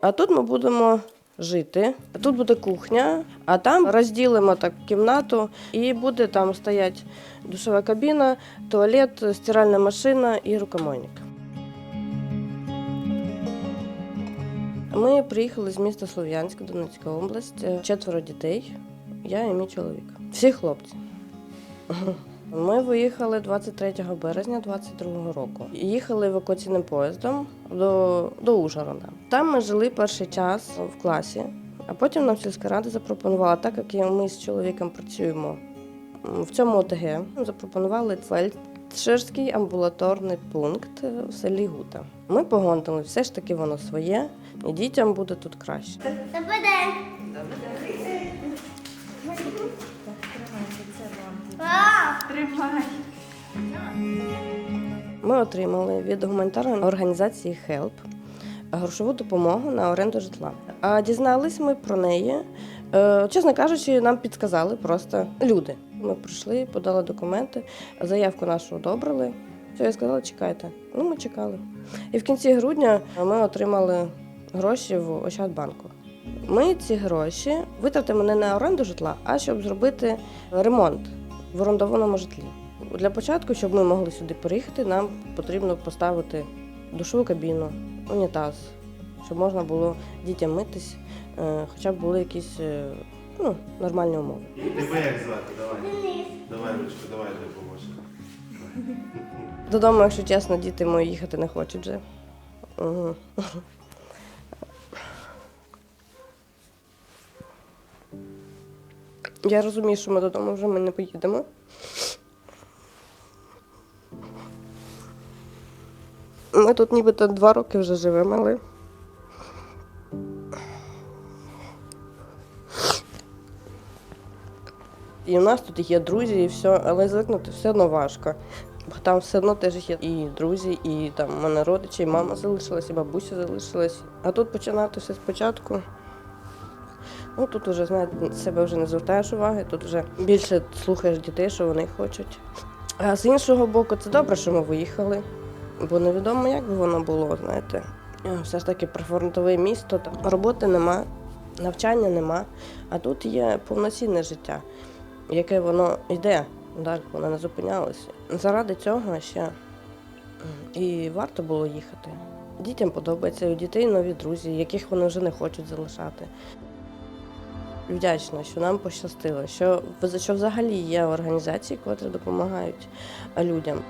А тут ми будемо жити. Тут буде кухня, а там розділимо так кімнату, і буде там стоять душова кабіна, туалет, стиральна машина і рукомойник. Ми приїхали з міста Слов'янська, Донецька область. Е, Четверо дітей, я і мій чоловік. Всі хлопці. Ми виїхали 23 березня 22-го року. Їхали евакуаційним поїздом до, до Ужгорода. Там ми жили перший час в класі, а потім нам сільська рада запропонувала, так як ми з чоловіком працюємо в цьому ОТГ, запропонували фельдшерський амбулаторний пункт в селі Гута. Ми погодили, все ж таки воно своє, і дітям буде тут краще. Добрий день. Ми отримали від гуманітарної організації HELP грошову допомогу на оренду житла. А дізнались ми про неї. е, Чесно кажучи, нам підказали просто люди. Ми прийшли, подали документи, заявку нашу одобрили. Все, я сказала, чекайте. Ну, ми чекали. І в кінці грудня ми отримали гроші в Ощадбанку. Ми ці гроші витратимо не на оренду житла, а щоб зробити ремонт в орендованому житлі. Для початку, щоб ми могли сюди переїхати, нам потрібно поставити душову кабіну, унітаз, щоб можна було дітям митись, е, хоча б були якісь е, ну, нормальні умови. Тебе як звати? Давай. Давай, ручку, давай допоможемо. Додому, якщо чесно, діти мої їхати не хочуть вже. Угу. Я розумію, що ми додому вже ми не поїдемо. Ми тут нібито два роки вже живемо, але. І у нас тут є друзі, і все, але звикнути все одно важко. Бо там все одно теж є і друзі, і там в мене родичі, і мама залишилась, і бабуся залишилась. А тут починати все спочатку. Ну тут вже знаєте, себе вже не звертаєш уваги, тут вже більше слухаєш дітей, що вони хочуть. А з іншого боку, це добре, що ми виїхали, бо невідомо, як би воно було, знаєте. Все ж таки прифронтове місто, там роботи нема, навчання нема, а тут є повноцінне життя, яке воно йде далі, воно не зупинялося. Заради цього ще і варто було їхати. Дітям подобається, у дітей нові друзі, яких вони вже не хочуть залишати вдячна, що нам пощастило, що, що взагалі є організації, котрі допомагають людям.